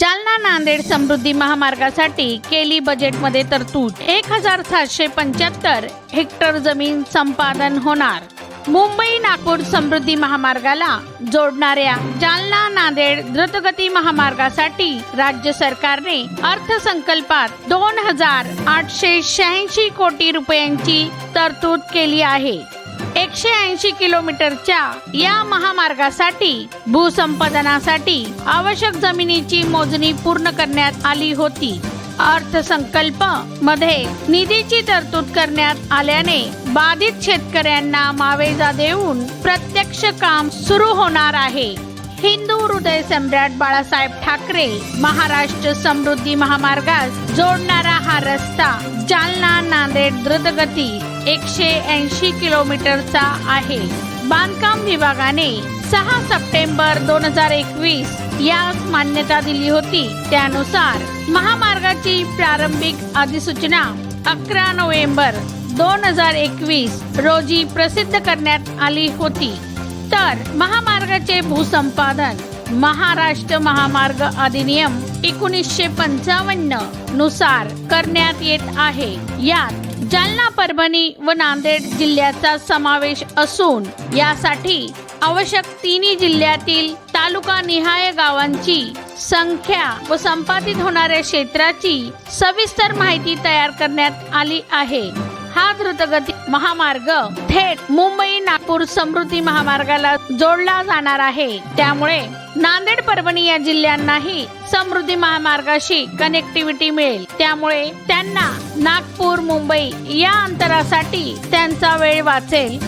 जालना नांदेड समृद्धी महामार्गासाठी केली बजेटमध्ये तरतूद. एक हजार सातशे पंच्याहत्तर हेक्टर जमीन संपादन होणार. मुंबई नागपूर समृद्धी महामार्गाला जोडणाऱ्या जालना नांदेड द्रुतगती महामार्गासाठी राज्य सरकारने अर्थसंकल्पात दोन हजार आठशे शहाऐंशी कोटी रुपयांची तरतूद केली आहे. एकशे ऐंशी किलोमीटरच्या या महामार्गासाठी भूसंपादनासाठी आवश्यक जमिनीची मोजणी पूर्ण करण्यात आली होती. अर्थसंकल्पमध्ये निधीची तरतूद करण्यात आल्याने बाधित शेतकऱ्यांना मावेजा देऊन प्रत्यक्ष काम सुरू होणार आहे. हिंदू हृदय सम्राट बाळासाहेब ठाकरे महाराष्ट्र समृद्धी महामार्गास जोडणारा हा रस्ता जालना नांदेड द्रुतगती एकशे ऐंशी किलोमीटरचा आहे. बांधकाम विभागाने सहा सप्टेंबर दोन हजार एकवीस यास मान्यता दिली होती. त्यानुसार महामार्गाची प्रारंभिक अधिसूचना अकरा नोव्हेंबर दोन हजार एकवीस रोजी प्रसिद्ध करण्यात आली होती. तर महामार्गाचे भूसंपादन महाराष्ट्र महामार्ग अधिनियम एकोणीसशे पंचावन्ननुसार करण्यात येत आहे. यात जालना परभणी व नांदेड जिल्ह्याचा समावेश असून यासाठी आवश्यक तिन्ही जिल्ह्यातील तालुका निहाय गावांची संख्या व संपादित होणाऱ्या क्षेत्राची सविस्तर माहिती तयार करण्यात आली आहे. हा द्रुतगती महामार्ग थेट मुंबई नागपूर समृद्धी महामार्गाला जोडला जाणार आहे. त्यामुळे नांदेड परभणी या जिल्ह्यांनाही समृद्धी महामार्गाशी कनेक्टिव्हिटी मिळेल. त्यामुळे त्यांना नागपूर मुंबई या अंतरासाठी त्यांचा वेळ वाचेल.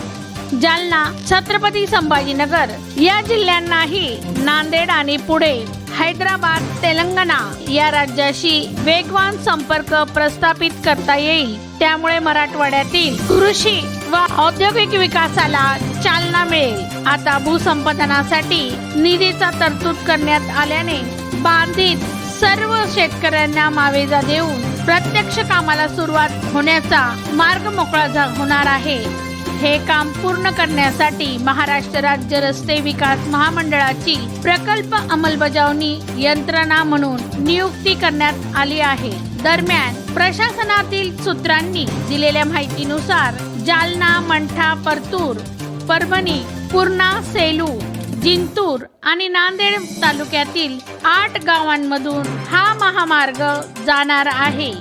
जालना छत्रपती संभाजीनगर या जिल्ह्यांनाही नांदेड आणि पुढे हैदराबाद तेलंगणा या राज्याशी वेगवान संपर्क प्रस्थापित करता येईल. त्यामुळे मराठवाड्यातील कृषी व औद्योगिक विकासाला चालना मिळेल. आता भूसंपादनासाठी निधीचा तरतूद करण्यात आल्याने बांधित सर्व शेतकऱ्यांना मावेजा देऊन प्रत्यक्ष कामाला सुरुवात होण्याचा मार्ग मोकळा होणार आहे. हे काम पूर्ण करण्यासाठी महाराष्ट्र राज्य रस्ते विकास महामंडळाची प्रकल्प अंमलबजावणी यंत्रणा म्हणून नियुक्ती करण्यात आली आहे. दरम्यान प्रशासनातील सूत्रांनी दिलेल्या माहितीनुसार जालना मंठा परतूर परभणी पूर्णा सेलू जिंतूर आणि नांदेड तालुक्यातील आठ गावांमधून हा महामार्ग जाणार आहे.